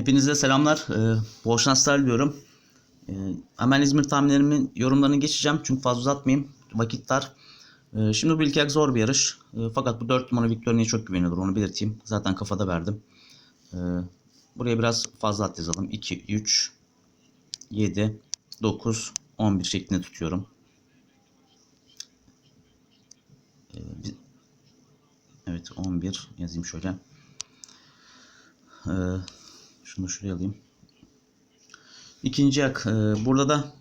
Hepinize selamlar. Ee, bol şanslar diliyorum. Ee, hemen İzmir tahminlerimin yorumlarını geçeceğim. Çünkü fazla uzatmayayım. Vakit dar. Ee, şimdi bu ilk zor bir yarış. Ee, fakat bu 4 numara Victoria'ya çok güvenilir. Onu belirteyim. Zaten kafada verdim. Ee, buraya biraz fazla at yazalım. 2, 3, 7, 9, 11 şeklinde tutuyorum. Bir- evet 11 yazayım şöyle. Ee, şunu şuraya alayım. İkinci yak. e, burada da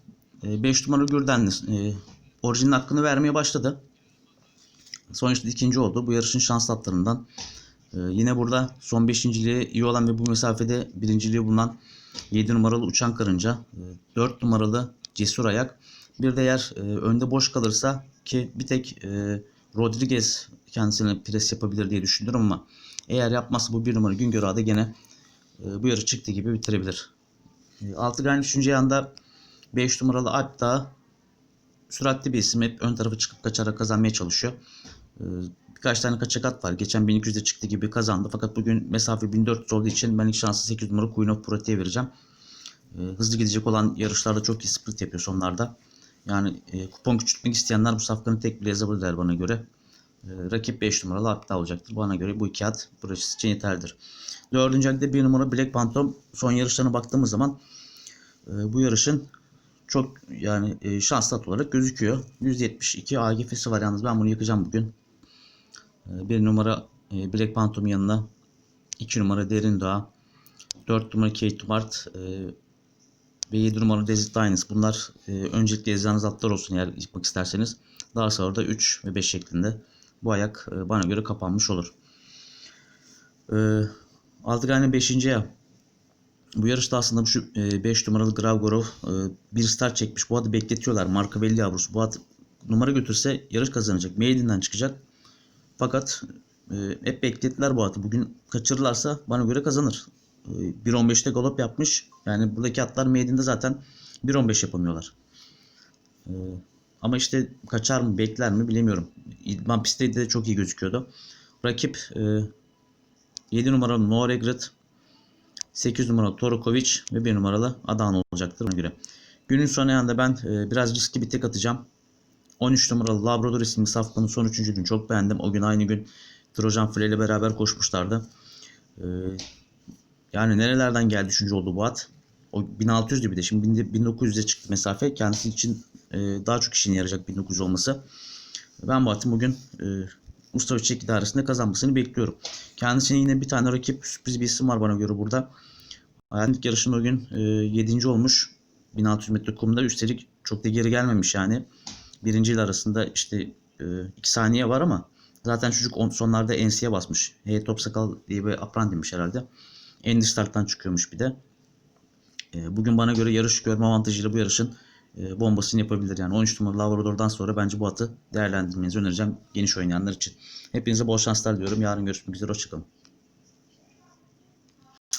5 numara Gürdenli e, orijinin hakkını vermeye başladı. Sonuçta ikinci oldu. Bu yarışın şans atlarından. E, yine burada son beşinciliği iyi olan ve bu mesafede birinciliği bulunan 7 numaralı Uçan Karınca, 4 numaralı Cesur Ayak. Bir de eğer e, önde boş kalırsa ki bir tek e, Rodriguez kendisine pres yapabilir diye düşünüyorum ama eğer yapmazsa bu bir numara Güngör Ağa'da gene e, bu yarı çıktı gibi bitirebilir. E, Altı Grand 3. yanda 5 numaralı Alp Dağ süratli bir isim. Hep ön tarafa çıkıp kaçarak kazanmaya çalışıyor. E, Birkaç tane kaçak at var. Geçen 1200'de çıktı gibi kazandı. Fakat bugün mesafe 1400 olduğu için ben ilk şansı 8 numara Queen of Prote'ye vereceğim. E, Hızlı gidecek olan yarışlarda çok iyi sprint yapıyor sonlarda. Yani e, kupon küçültmek isteyenler bu safkanı tek bile yazabilirler bana göre. E, rakip 5 numaralı Alp Dağ olacaktır. Bana göre bu iki at burası için yeterlidir. Dördüncü ayda bir numara Black Phantom son yarışlarına baktığımız zaman e, bu yarışın çok yani e, şanslı at olarak gözüküyor. 172 AGF'si var yalnız ben bunu yakacağım bugün. E, bir numara e, Black Phantom yanına 2 numara Derin Doğa 4 numara Kate Mart e, ve 7 numara Desert Dynasty. Bunlar e, öncelikle yazacağınız atlar olsun eğer yapmak isterseniz. Daha sonra da 3 ve 5 şeklinde. Bu ayak e, bana göre kapanmış olur. E, Altıgane 5. ya. Bu yarışta aslında şu 5 numaralı Gravgorov e, bir start çekmiş. Bu adı bekletiyorlar. Marka belli yavrusu. Bu at numara götürse yarış kazanacak. Maiden'den çıkacak. Fakat e, hep beklettiler bu atı. Bugün kaçırırlarsa bana göre kazanır. E, 1.15'te galop yapmış. Yani buradaki atlar Maiden'de zaten 1.15 yapamıyorlar. E, ama işte kaçar mı bekler mi bilemiyorum. İdman pistte de çok iyi gözüküyordu. Rakip e, 7 numaralı No Regret, 8 numaralı Torokovic ve 1 numaralı Adana olacaktır ona göre. Günün son ayağında ben e, biraz riskli bir tek atacağım. 13 numaralı Labrador isimli safkanın son üçüncülüğünü çok beğendim. O gün aynı gün Trojan File ile beraber koşmuşlardı. E, yani nerelerden geldi üçüncü oldu bu at. O 1600'dü bir de. Şimdi 1900'e çıktı mesafe. Kendisi için e, daha çok işine yarayacak 1900 olması. Ben bu atın bugün e, Mustafa Çiçek idaresinde kazanmasını bekliyorum. Kendisine yine bir tane rakip sürpriz bir isim var bana göre burada. Hayatlık yarışında o gün e, 7. olmuş. 1600 metre kumda üstelik çok da geri gelmemiş yani. Birinci ile arasında işte 2 saniye var ama zaten çocuk on, sonlarda NC'ye basmış. Hey top sakal diye bir aprendiymiş herhalde. End starttan çıkıyormuş bir de. E, bugün bana göre yarış görme avantajıyla bu yarışın e, bombasını yapabilir. Yani 13 numaralı Labrador'dan sonra bence bu atı değerlendirmenizi önereceğim geniş oynayanlar için. Hepinize bol şanslar diliyorum. Yarın görüşmek üzere. Hoşçakalın.